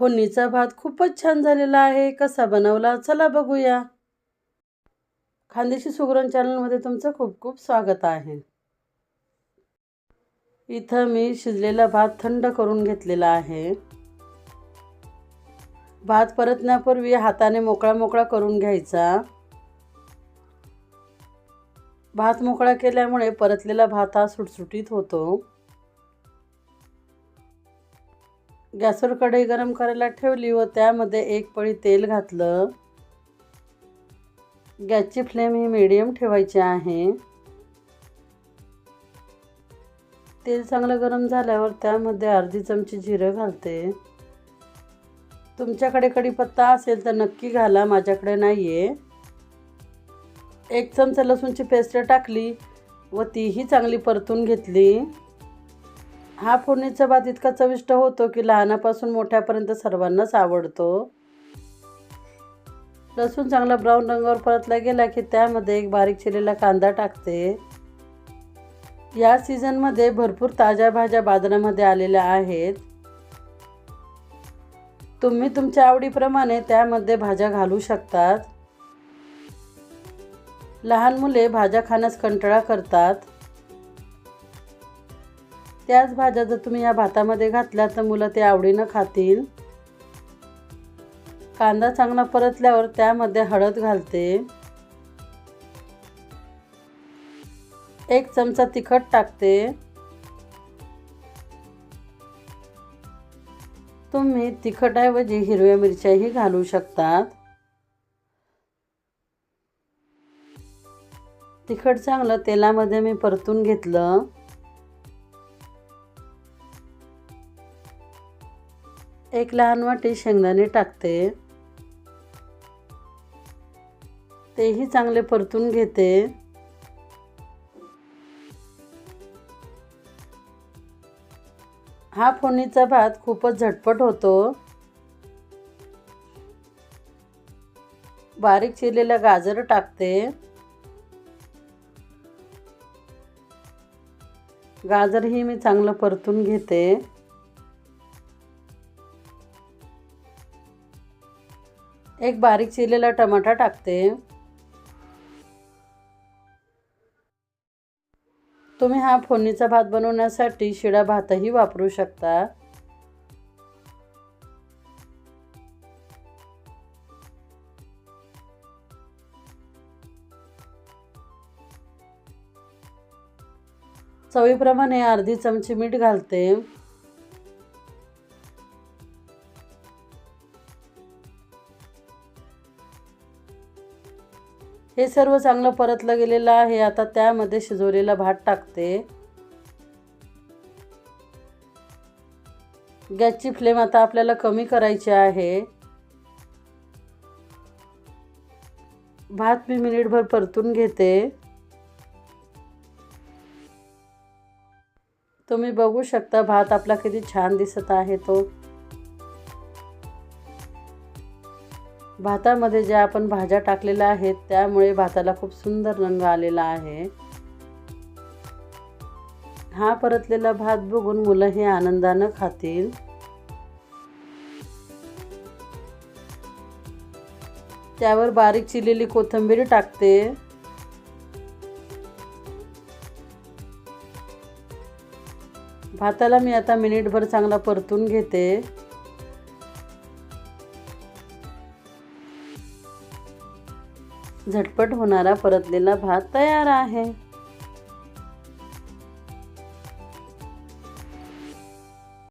फोडणीचा भात खूपच छान झालेला आहे. कसा बनवला? चला बघूया. खानदेशी सुगरण चॅनलमध्ये तुमचं खूप खूप स्वागत आहे. इथं मी शिजलेला भात थंड करून घेतलेला आहे. भात परतण्यापूर्वी हाताने मोकळा मोकळा करून घ्यायचा. भात मोकळा केल्यामुळे परतलेला भात हा सुटसुटीत होतो. गॅसवर कढई गरम करायला ठेवली व त्यामध्ये एक पळी तेल घातलं. गॅसची फ्लेम ही मिडियम ठेवायची आहे. तेल चांगलं गरम झाल्यावर त्यामध्ये अर्धी चमची जिरं घालते. तुमच्याकडे कढीपत्ता असेल तर नक्की घाला माझ्याकडे नाही आहे एक चमचा लसूणची पेस्ट टाकली व तीही चांगली परतून घेतली. हा फोडणीचा भात इतका चविष्ट होतो की लहानापासून मोठ्यापर्यंत सर्वांनाच आवडतो. लसूण चांगला ब्राऊन रंगावर परतला गेला की त्यामध्ये एक बारीक चिरलेला कांदा टाकते. या सीझनमध्ये भरपूर ताज्या भाज्या बाजारामध्ये आलेल्या आहेत. तुम्ही तुमच्या आवडीप्रमाणे त्यामध्ये भाज्या घालू शकतात. लहान मुले भाज्या खाण्यास कंटाळा करतात. त्याच भाज्या जर तुम्ही या भातामध्ये घातल्या तर मुलं ते आवडीनं खातील. कांदा चांगला परतल्यावर त्यामध्ये हळद घालते. एक चमचा तिखट टाकते. तुम्ही तिखटऐवजी हिरव्या मिरच्याही घालू शकतात. तिखट चांगलं तेलामध्ये मी परतून घेतलं. एक लहान वाटी शेंगदाणे टाकते. तेही चांगले परतून घेते. हा फोडणीचा भात खूपच झटपट होतो. बारीक चिरलेला गाजर टाकते. गाजरही मी चांगलं परतून घेते. एक बारीक चिरलेला टमाटा टाकते. तुम्ही हा फोडणीचा भात बनवण्यासाठी शिळा भातही वापरू शकता. चवीप्रमाणे अर्धी चमची मीठ घालते. हे सर्व चांगलं परतलं गेलेलं आहे. आता त्यामध्ये शिजवलेला भात टाकते. गॅसची फ्लेम आता आपल्याला कमी करायची आहे. भात मी मिनिटभर परतून घेते. तुम्ही बघू शकता भात आपला किती छान दिसत आहे तो. भातामध्ये ज्या आपण भाज्या टाकलेल्या आहेत त्यामुळे भाताला खूप सुंदर रंग आलेला आहे. हा परतलेला भात बघून मुलं हे आनंदानं खातील. त्यावर बारीक चिरलेली कोथिंबीर टाकते. भाताला मी आता मिनिटभर चांगला परतून घेते. झटपट होणारा परतलेला भात तयार आहे.